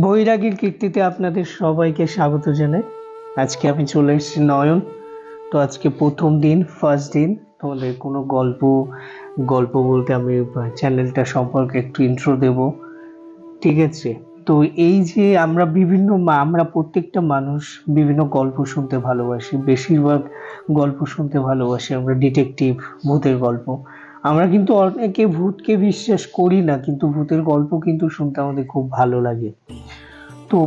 বৈরাগীর কীর্তিতে আপনাদের সবাইকে স্বাগত জানাই। আজকে আমি চলে এসেছি নয়ন। তো আজকে প্রথম দিন ফার্স্ট দিন। তোমাদের কোনো গল্প গল্প বলতে আমি চ্যানেলটা সম্পর্কে একটু ইন্ট্রো দেব। ঠিক আছে? তো এই যে আমরা বিভিন্ন আমরা প্রত্যেকটা মানুষ বিভিন্ন গল্প শুনতে ভালোবাসি। বেশিরভাগ গল্প শুনতে ভালোবাসি আমরা ডিটেকটিভ ভূতের গল্প। আমরা কিন্তু অনেকে ভূতকে বিশ্বাস করি না, কিন্তু ভূতের গল্প কিন্তু শুনতে আমাদের খুব ভালো লাগে। তো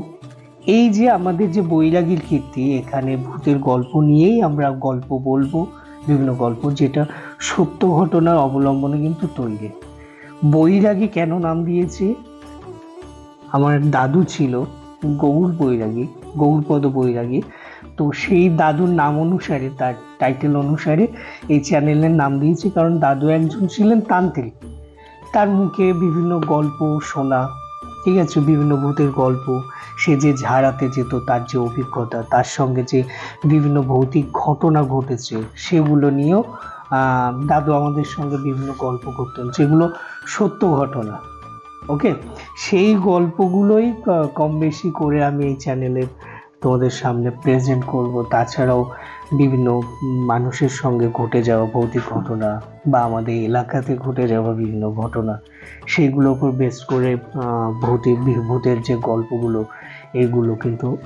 এই যে আমাদের যে বৈরাগীর কীর্তি, এখানে ভূতের গল্প নিয়েই আমরা গল্প বলব, বিভিন্ন গল্প, যেটা সত্য ঘটনার অবলম্বনে কিন্তু তৈরি। বৈরাগী কেন নাম দিয়েছে? আমার দাদু ছিল গৌর বৈরাগী গৌরপদ বৈরাগী। তো সেই দাদুর নাম অনুসারে, তার টাইটেল অনুসারে এই চ্যানেলের নাম দিয়েছি, কারণ দাদু একজন ছিলেন তান্ত্রিক। তার মুখে বিভিন্ন গল্প, শোনা, ঠিক আছে, বিভিন্ন ভূতের গল্প, সে যে ঝাড়াতে যেত, তার যে অভিজ্ঞতা, তার সঙ্গে যে বিভিন্ন ভৌতিক ঘটনা ঘটেছে, সেগুলো নিয়েও দাদু আমাদের সঙ্গে বিভিন্ন গল্প করতেন, যেগুলো সত্য ঘটনা ওকে সেই গল্পগুলোই কম বেশি করে আমি এই চ্যানেলে তোমাদের সামনে প্রেজেন্ট করব। তাছাড়াও বিভিন্ন মানুষের সঙ্গে ঘটে যাওয়া ভৌতিক ঘটনা বা আমাদের এলাকাতে ঘটে যাওয়া বিভিন্ন ঘটনা, সেগুলোর উপর বেস করে ভৌতিক বি- ভূতের যে গল্পগুলো, এগুলো কিন্তু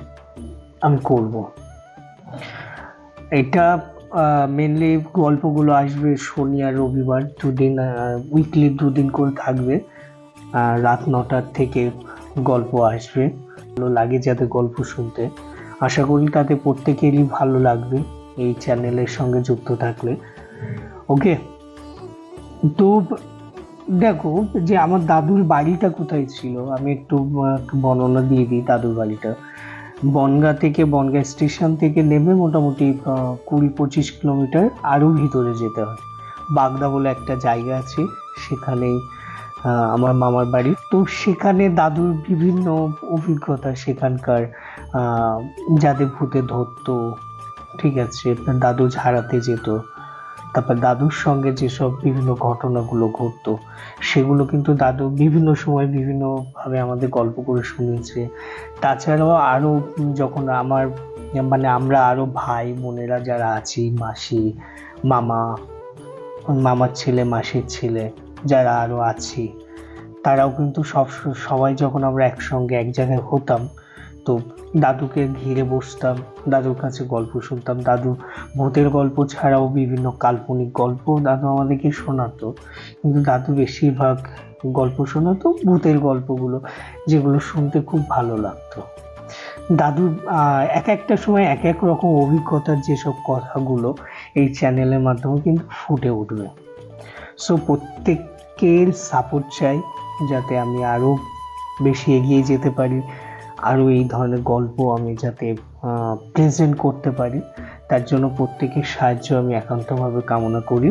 আমি করব। এটা মেনলি গল্পগুলো আসবে শনি আর রবিবার, দুদিন উইকলি দুদিন করে থাকবে। রাত নটার থেকে গল্প আসবে। ভালো লাগে যাতে গল্প শুনতে। আশা করি তাতে প্রত্যেকেরই ভালো লাগবে এই চ্যানেলের সঙ্গে যুক্ত থাকলে। ওকে তো দেখো, যে আমার দাদুর বাড়িটা কোথায় ছিল? আমি একটু বর্ণনা দিয়ে দিই দাদুর বাড়িটা। বনগা থেকে, বনগা স্টেশন থেকে নেমে মোটামুটি কুড়ি পঁচিশ কিলোমিটার আরও ভিতরে যেতে হয়। বাগদা বলে একটা জায়গা আছে, সেখানেই আমার মামার বাড়ি। তো সেখানে দাদুর বিভিন্ন অভিজ্ঞতা সেখানকার। যাদের ভূতে ধরতো, ঠিক আছে, দাদু ঝাড়াতে যেত, তারপর দাদুর সঙ্গে যেসব বিভিন্ন ঘটনাগুলো ঘটতো, সেগুলো কিন্তু দাদু বিভিন্ন সময় বিভিন্নভাবে আমাদের গল্প করে শুনিয়েছে। তাছাড়াও আরও যখন আমার মানে আমরা আরও ভাই বোনেরা যারা আছি, মাসি, মামা, মামার ছেলে, মাসির ছেলে যারা আরও আছি, তারাও কিন্তু সব, সবাই যখন আমরা একসঙ্গে এক জায়গায় হতাম তো দাদুকে ঘিরে বসতাম, দাদুর কাছে গল্প শুনতাম। দাদু ভূতের গল্প ছাড়াও বিভিন্ন কাল্পনিক গল্প দাদু আমাদেরকে শোনাতো। কিন্তু দাদু বেশিরভাগ গল্প শোনাতো ভূতের গল্পগুলো, যেগুলো শুনতে খুব ভালো লাগতো। দাদুর এক একটা সময় এক এক রকম অভিজ্ঞতার যেসব কথাগুলো এই চ্যানেলের মাধ্যমে কিন্তু ফুটে উঠবে। সো প্রত্যেকের সাপোর্ট চাই, যাতে আমি আরও বেশি এগিয়ে যেতে পারি। আরও এই ধরনের গল্প আমি যাতে প্রেজেন্ট করতে পারি, তার জন্য প্রত্যেকের সাহায্য আমি একান্তভাবে কামনা করি।